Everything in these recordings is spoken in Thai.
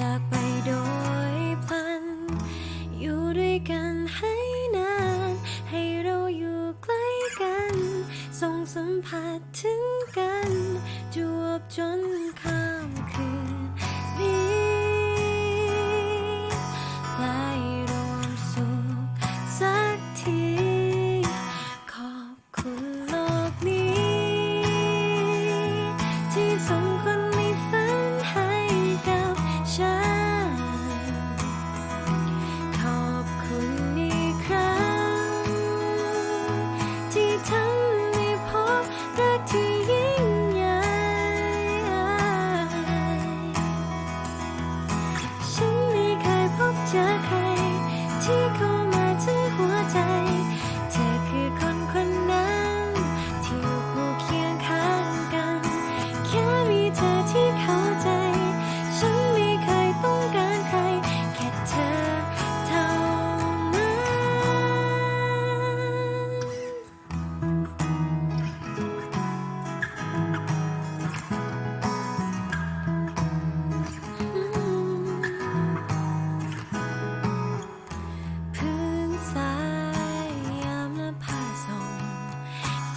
จากไปโดยพัน อยู่ด้วยกันให้นาน ให้เราอยู่ใกล้กัน ส่งสัมผัสถึงกัน จวบจนข้ามคืน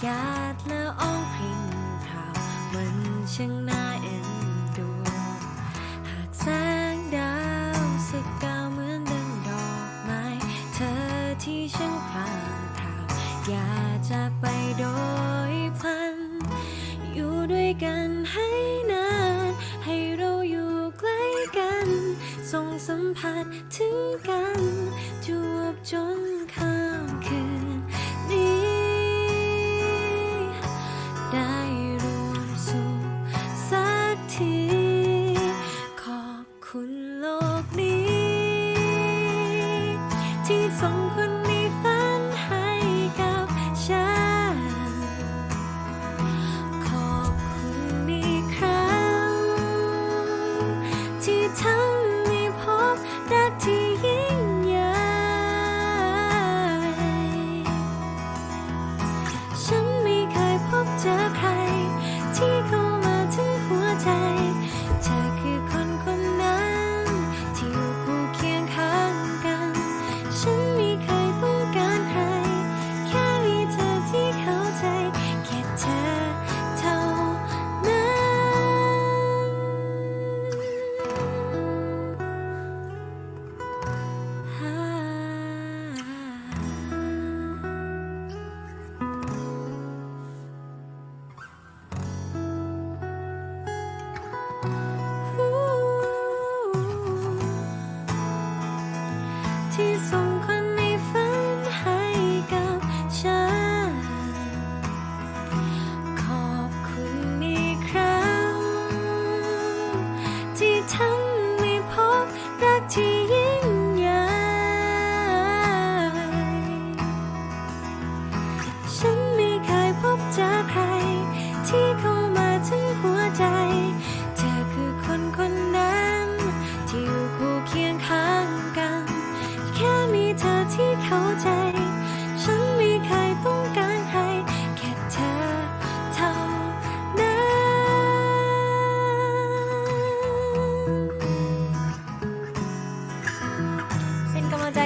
หยาดละอองพิงพราวมันช่างนาเอ็นดู หากแสงดาวสกาเหมือนดังดอกไม้ เธอที่ช่างพรางพราอยาจาไปโดยพัน อยู่ด้วยกันให้นาน ให้เราอยู่ใกล้กัน ส่งสัมผัสถึงกันจวบจน 总困。天松开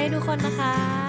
ให้ทุกคนนะคะ